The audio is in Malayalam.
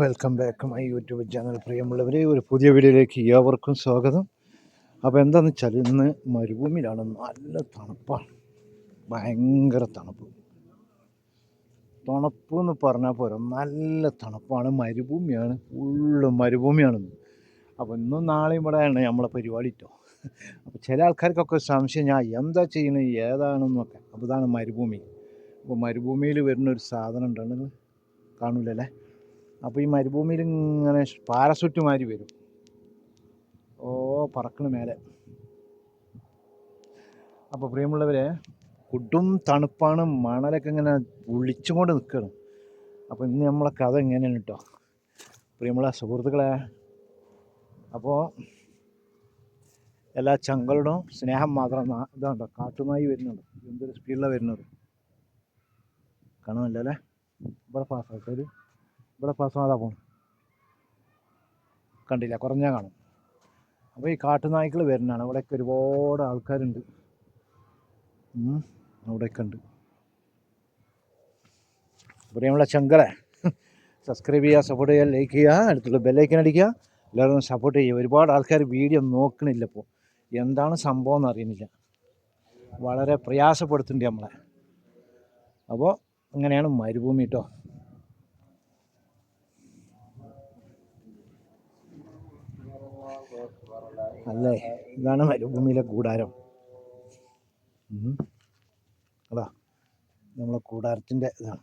Welcome back my YouTube channel പ്രിയമുള്ളവരെ ഒരു പുതിയ വീഡിയോയിലേക്ക് ഏവർക്കും സ്വാഗതം. അപ്പോൾ എന്താണെന്ന് വെച്ചാൽ ഇന്ന് മരുഭൂമിയിലാണ് നല്ല തണുപ്പാണ്. ഭയങ്കര തണുപ്പ്. തണുപ്പ് എന്ന് പറഞ്ഞാൽ പോരാ നല്ല തണുപ്പാണ്. മരുഭൂമിയാണ് ഫുള്ള് മരുഭൂമിയാണ്. അപ്പോൾ ഇന്നും നാളെയും ഇവിടെയാണ് നമ്മളെ പരിപാടി കേട്ടോ അപ്പോൾ ചില ആൾക്കാർക്കൊക്കെ സംശയം ഞാൻ എന്താ ചെയ്യുന്നത് ഏതാണെന്നൊക്കെ. അപ്പോൾ ഇതാണ് മരുഭൂമി. അപ്പോൾ മരുഭൂമിയിൽ വരുന്ന ഒരു സാധനം ഉണ്ടെന്ന് കാണൂലല്ലേ? അപ്പോൾ ഈ മരുഭൂമിയിൽ ഇങ്ങനെ പാരസുറ്റ് മാതിരി വരും. ഓ പറക്കണ മേലെ. അപ്പോൾ പ്രിയമുള്ളവരെ കൊടും തണുപ്പാണ് മണലൊക്കെ ഇങ്ങനെ ഒളിച്ചുകൊണ്ട് നിൽക്കണം അപ്പോൾ ഇന്ന് നമ്മളെ കഥ എങ്ങനെയാണ് കേട്ടോ. പ്രിയമുള്ള സുഹൃത്തുക്കളെ അപ്പോൾ എല്ലാ ചങ്കളുടെയും സ്നേഹം മാത്രം ഇതാണ്ടോ കാട്ടുനായി വരുന്നുണ്ട്. എന്തൊരു സ്പീഡിലാണ് വരുന്നത്. കാണുന്നില്ല അല്ലേ? ഇവിടെ പാസ്സാക്കരു ഇവിടെ പാസ്സാതാ പോകും കണ്ടില്ല കുറഞ്ഞാൽ കാണും. അപ്പോൾ ഈ കാട്ടുനായ്ക്കൾ വരുന്നതാണ്. ഇവിടെയൊക്കെ ഒരുപാട് ആൾക്കാരുണ്ട്. അവിടെയൊക്കെ ഉണ്ട്. പ്രിയമുള്ള ചങ്കറെ സബ്സ്ക്രൈബ് ചെയ്യുക സപ്പോർട്ട് ചെയ്യുക ലൈക്ക് ചെയ്യുക അടുത്തുള്ള ബെല്ലൈക്കൻ അടിക്കുക. എല്ലാവരും സപ്പോർട്ട് ചെയ്യുക. ഒരുപാട് ആൾക്കാർ വീഡിയോ നോക്കണില്ല ഇപ്പോൾ എന്താണ് സംഭവം എന്ന് അറിയുന്നില്ല. വളരെ പ്രയാസപ്പെടുത്തുന്നുണ്ട് നമ്മളെ. അപ്പോൾ അങ്ങനെയാണ് മരുഭൂമി കേട്ടോ അല്ലേ? ഇതാണ് മരുഭൂമിയിലെ കൂടാരം. അതാ. നമ്മളെ കൂടാരത്തിന്റെ ഇതാണ്.